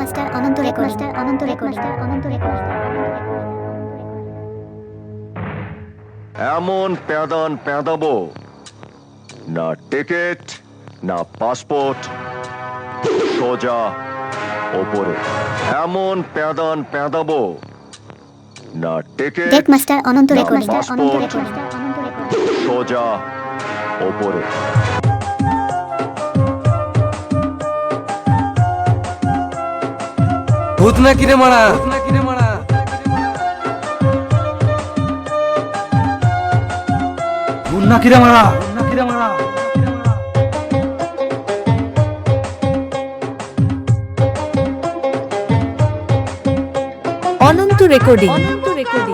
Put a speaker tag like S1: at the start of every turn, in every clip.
S1: Master Ananta record master Ananta record master Ananta record
S2: এমন প্যাদান প্যাদাবো। না টিকিট না পাসপোর্ট সোজা ওপরে। এমন প্যাদান প্যাদাবো। না ticket
S1: tape master Ananta record master Ananta record
S2: সোজা ওপরে।
S3: ভূত না মারা না মারা? ভূত না কিরে মারা? মারা
S4: Ananta recording Ananta recording.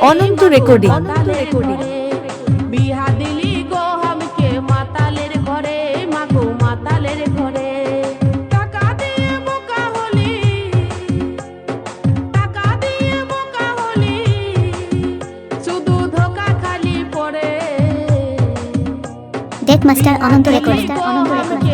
S4: Ananta recording.
S5: বিহা মাতালের ঘরে মাতালের ঘরে। বোকা বোকা শুধু ধোকা খালি পড়ে
S1: master Ananta recording. Ananta recording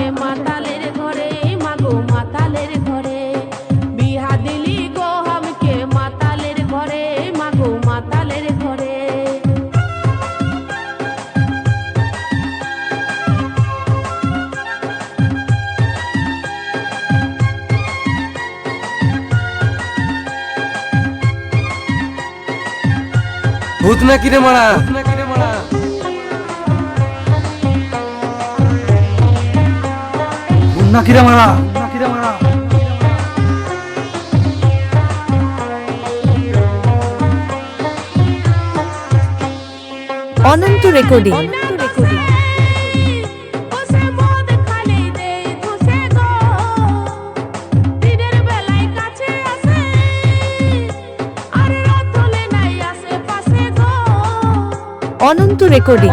S3: ভূত না কিরে মারা? ভূত না কিরে মারা?
S4: অনন্ত রেকর্ডিং। অনন্ত রেকর্ডিং।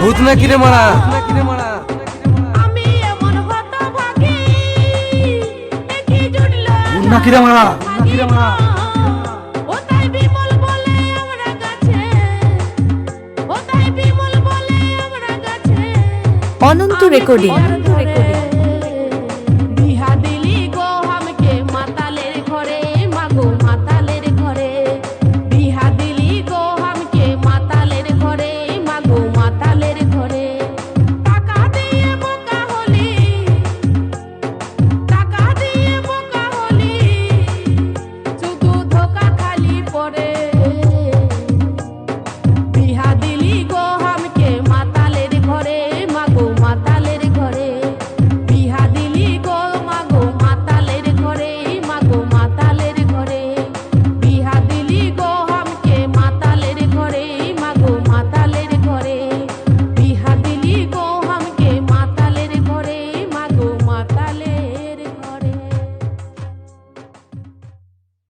S3: ভূত না কিরে মারা? না কিরে মারা? না। কিরে
S4: অনন্ত রেকর্ডিং।